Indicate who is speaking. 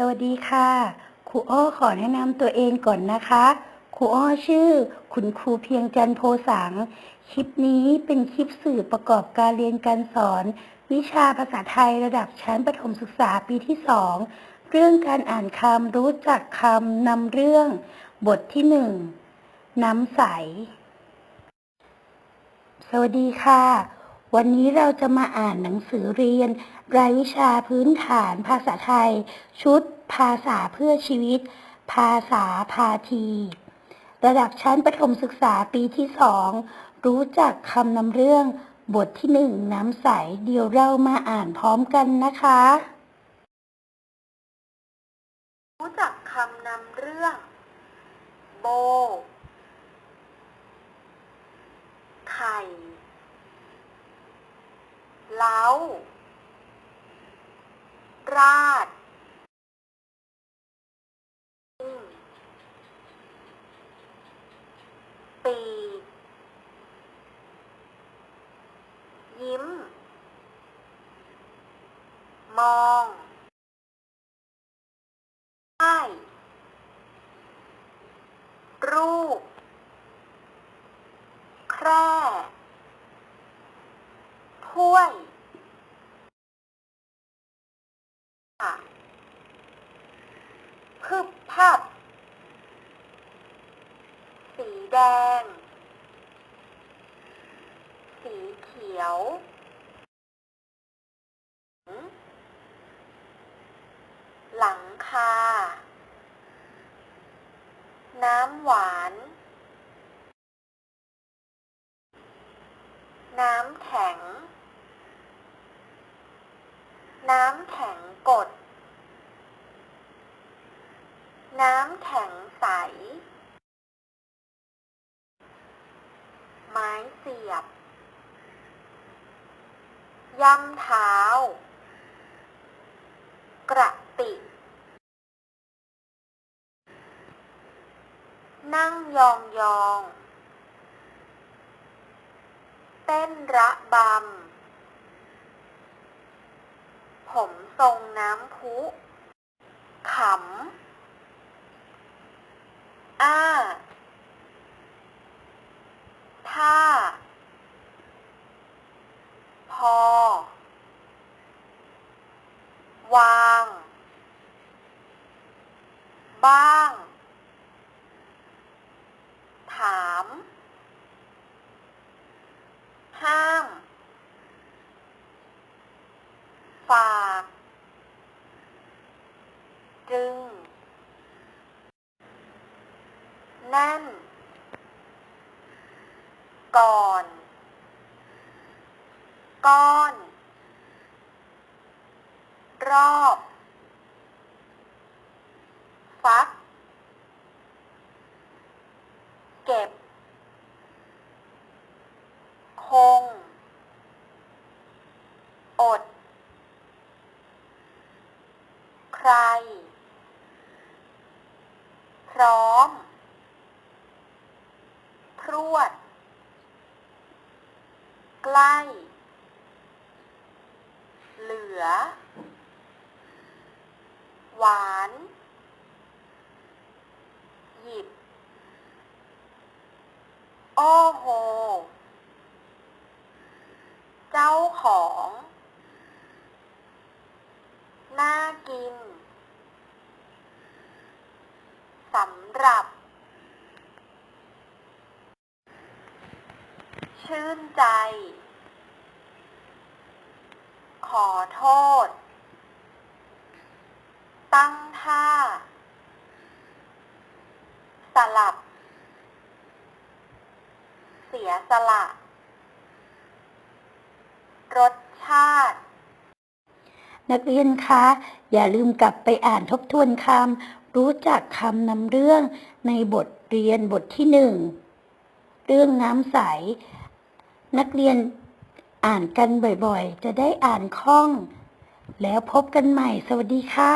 Speaker 1: สวัสดีค่ะครูอ้อขอแนะนำตัวเองก่อนนะคะครูอ้อชื่อ คุณครูเพียงจันโพสัง คลิปนี้เป็นคลิปสื่อประกอบการเรียนการสอน วิชาภาษาไทยระดับชั้นประถมศึกษาปีที่สองเรื่องการอ่านคำรู้จักคำนำเรื่อง บทที่หนึ่งน้ำใส สวัสดีค่ะ วันนี้เราจะมาอ่านหนังสือเรียน รายวิชาพื้นฐานภาษาไทย ชุด ภาษาเพื่อชีวิต ภาษาพาที ระดับชั้นประถมศึกษาปีที่สองรู้จักคำนำเรื่อง บทที่หนึ่งน้ำใส เดี๋ยวเรามาอ่านพร้อมกันนะคะ รู้จักคำนำเรื่อง โบ ไข่ เล้า ราดปียิ้ม มองใต้รูป แคร่ถ้วย ค่ะพึบพับ สีแดง สีเขียว หลังคา น้ำหวาน น้ำแข็ง น้ำแข็งกด น้ำแข็งใส ไม้เสียบ ย่ำเท้า กระติกนั่งยองยอง เต้นระบำ ผมทรงน้ำพุ ขำ อ้า ท่า พอ วาง บ้าง ถาม ห้าม ฝาก จึงแน่น ก่อน ก้อน รอบ ฟัก เก็บ คง อด ใค ร พร้อม พรวด ใกล้ เหลือ หวาน หยิบ โอ้โห เจ้าของ น่ากิน สำหรับ ชื่นใจ ขอโทษ ตั้งท่า สลับ เสียสละ รสชาติ นักเรียนคะ อย่าลืมกลับไปอ่านทบทวนคำรู้จักคำนำเรื่องในบทเรียนบทที่หนึ่งเรื่องน้ำใส นักเรียนอ่านกันบ่อยๆ จะได้อ่านคล่อง แล้วพบกันใหม่สวัสดีค่ะ